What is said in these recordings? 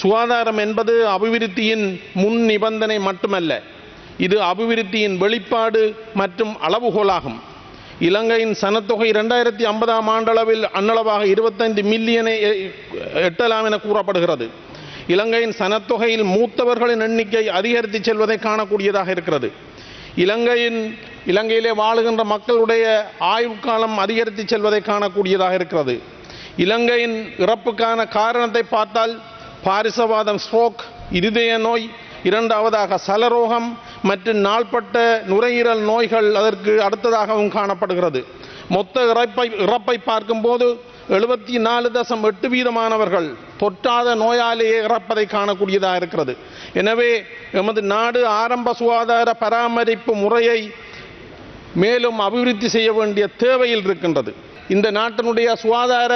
சுகாதாரம் என்பது அபிவிருத்தியின் முன் நிபந்தனை மட்டுமல்ல இது அபிவிருத்தியின் வெளிப்பாடு மற்றும் அளவுகோலாகும். இலங்கையின் சனத்தொகை இரண்டாயிரத்தி ஐம்பதாம் ஆண்டளவில் அன்னளவாக இருபத்தைந்து மில்லியனை எட்டலாம் என கூறப்படுகிறது. இலங்கையின் சனத்தொகையில் மூத்தவர்களின் எண்ணிக்கை அதிகரித்து செல்வதை காணக்கூடியதாக இருக்கிறது. இலங்கையின் இலங்கையிலே வாழுகின்ற மக்களுடைய ஆயுட்காலம் அதிகரித்து செல்வதை காணக்கூடியதாக இருக்கிறது. இலங்கையின் இறப்புக்கான காரணத்தை பார்த்தால் பாரிசவாதம் ஸ்ட்ரோக் இருதய நோய் இரண்டாவதாக சலரோகம் மற்றும் நாள்பட்ட நுரையீரல் நோய்கள் அதற்கு அடுத்ததாகவும் காணப்படுகிறது. மொத்த இறப்பை இறப்பை பார்க்கும்போது எழுபத்தி நாலு தசம் எட்டு வீதமானவர்கள் தொற்றாத நோயாலேயே இறப்பதை காணக்கூடியதாக இருக்கிறது. எனவே எமது நாடு ஆரம்ப சுகாதார பராமரிப்பு முறையை மேலும் அபிவிருத்தி செய்ய வேண்டிய தேவையில் இருக்கின்றது. இந்த நாட்டினுடைய சுகாதார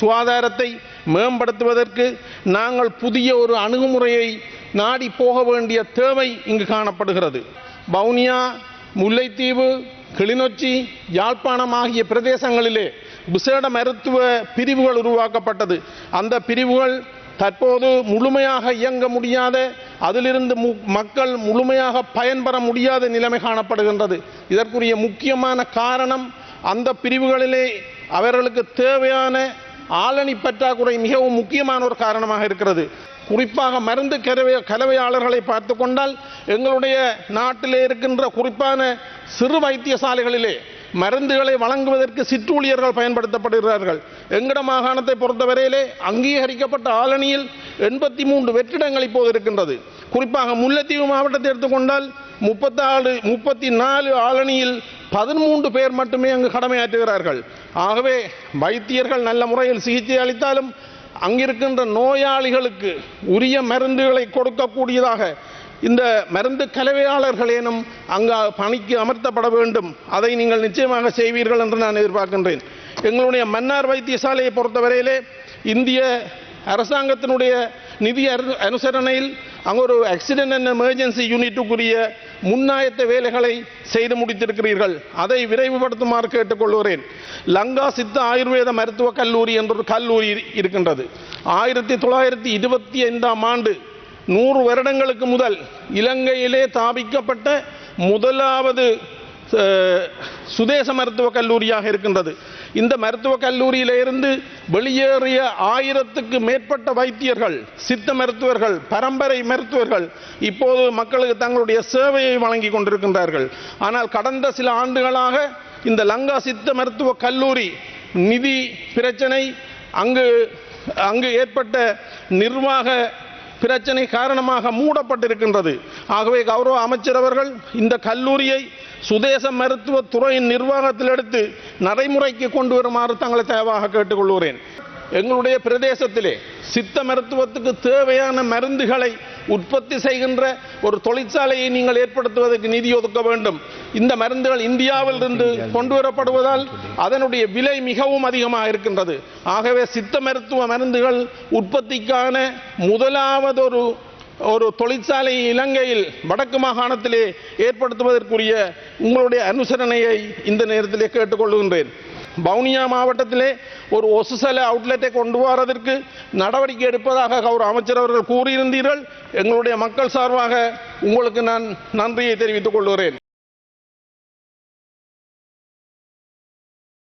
சுகாதாரத்தை மேம்படுத்துவதற்கு நாங்கள் புதிய ஒரு அணுகுமுறையை நாடி போக வேண்டிய தேவை இங்கு காணப்படுகிறது. வவுனியா முல்லைத்தீவு கிளிநொச்சி யாழ்ப்பாணம் ஆகிய பிரதேசங்களிலே விசேட மருத்துவ பிரிவுகள் உருவாக்கப்பட்டது. அந்த பிரிவுகள் தற்போது முழுமையாக இயங்க முடியாத அதிலிருந்து மு- மக்கள் முழுமையாக பயன்பெற முடியாத நிலைமை காணப்படுகின்றது. இதற்குரிய முக்கியமான காரணம் அந்த பிரிவுகளிலே அவர்களுக்கு தேவையான ஆளணி பற்றாக்குறை மிகவும் முக்கியமான ஒரு காரணமாக இருக்கிறது. குறிப்பாக மருந்து கலவை கலவையாளர்களை பார்த்து கொண்டால் எங்களுடைய நாட்டிலே இருக்கின்ற குறிப்பான சிறு வைத்தியசாலைகளிலே மருந்துகளை வழங்குவதற்கு சிற்றூழியர்கள் பயன்படுத்தப்படுகிறார்கள். எங்கட மாகாணத்தை பொறுத்தவரையிலே அங்கீகரிக்கப்பட்ட ஆளணியில் எண்பத்தி மூன்று வெற்றிடங்கள் இப்போது இருக்கின்றது. குறிப்பாக முல்லைத்தீவு மாவட்டத்தை எடுத்துக்கொண்டால் முப்பத்தாறு முப்பத்தி நாலு ஆளணியில் பதிமூன்று பேர் மட்டுமே அங்கு கடமையாற்றுகிறார்கள். ஆகவே வைத்தியர்கள் நல்ல முறையில் சிகிச்சை அளித்தாலும் அங்கிருக்கின்ற நோயாளிகளுக்கு உரிய மருந்துகளை கொடுக்கக்கூடியதாக இந்த மருந்து கலவையாளர்களேனும் அங்கு பணிக்கு அமர்த்தப்பட வேண்டும். அதை நீங்கள் நிச்சயமாக செய்வீர்கள் என்று நான் எதிர்பார்க்கின்றேன். எங்களுடைய மன்னார் வைத்தியசாலையை பொறுத்தவரையிலே இந்திய அரசாங்கத்தினுடைய நிதி அனுசரணையில் அங்கே ஒரு ஆக்சிடென்ட் அண்ட் எமர்ஜென்சி யூனிட்டுக்குரிய முன்னாயத்த வேலைகளை செய்து முடித்திருக்கிறீர்கள். அதை விரைவுபடுத்துமாறு கேட்டுக்கொள்கிறேன். லங்கா சித்த ஆயுர்வேத மருத்துவக் கல்லூரி என்ற ஒரு கல்லூரி இருக்கின்றது. ஆயிரத்தி தொள்ளாயிரத்தி இருபத்தி ஐந்தாம் ஆண்டு நூறு வருடங்களுக்கு முதல் இலங்கையிலே தாபிக்கப்பட்ட முதலாவது சுதேச மருத்துவக் கல்லூரியாக இருக்கின்றது. இந்த மருத்துவக் கல்லூரியிலிருந்து வெளியேறிய ஆயிரத்துக்கு மேற்பட்ட வைத்தியர்கள் சித்த மருத்துவர்கள் பரம்பரை மருத்துவர்கள் இப்போது மக்களுக்கு தங்களுடைய சேவையை வழங்கி கொண்டிருக்கின்றார்கள். ஆனால் கடந்த சில ஆண்டுகளாக இந்த லங்கா சித்த மருத்துவக் கல்லூரி நிதி பிரச்சனை அங்கு அங்கு ஏற்பட்ட நிர்வாக பிரச்சனை காரணமாக மூடப்பட்டிருக்கின்றது. ஆகவே கௌரவ அமைச்சர் அவர்கள் இந்த கல்லூரியை சுதேச மருத்துவ துறையின் நிர்வாகத்தில் எடுத்து நடைமுறைக்கு கொண்டு வருமாறு தங்களை தயவாக கேட்டுக்கொள்கிறேன். எங்களுடைய பிரதேசத்திலே சித்த மருத்துவத்துக்கு தேவையான மருந்துகளை உற்பத்தி செய்கின்ற ஒரு தொழிற்சாலையை நீங்கள் ஏற்படுத்துவதற்கு நிதி ஒதுக்க வேண்டும். இந்த மருந்துகள் இந்தியாவில் இருந்து கொண்டு வரப்படுவதால் அதனுடைய விலை மிகவும் அதிகமாக இருக்கின்றது. ஆகவே சித்த மருத்துவ மருந்துகள் உற்பத்திக்கான முதலாவது ஒரு தொழிற்சாலை இலங்கையில் வடக்கு மாகாணத்திலே ஏற்படுத்துவதற்குரிய உங்களுடைய அனுசரணையை இந்த நேரத்திலே கேட்டுக்கொள்கின்றேன். வவுனியா மாவட்டத்திலே ஒரு ஒசுசல அவுட்லெட்டை கொண்டு வரதற்கு நடவடிக்கை எடுப்பதாக கௌரவ அமைச்சர் அவர்கள் கூறியிருந்தீர்கள். எங்களுடைய மக்கள் சார்பாக உங்களுக்கு நான் நன்றியை தெரிவித்துக் கொள்கிறேன்.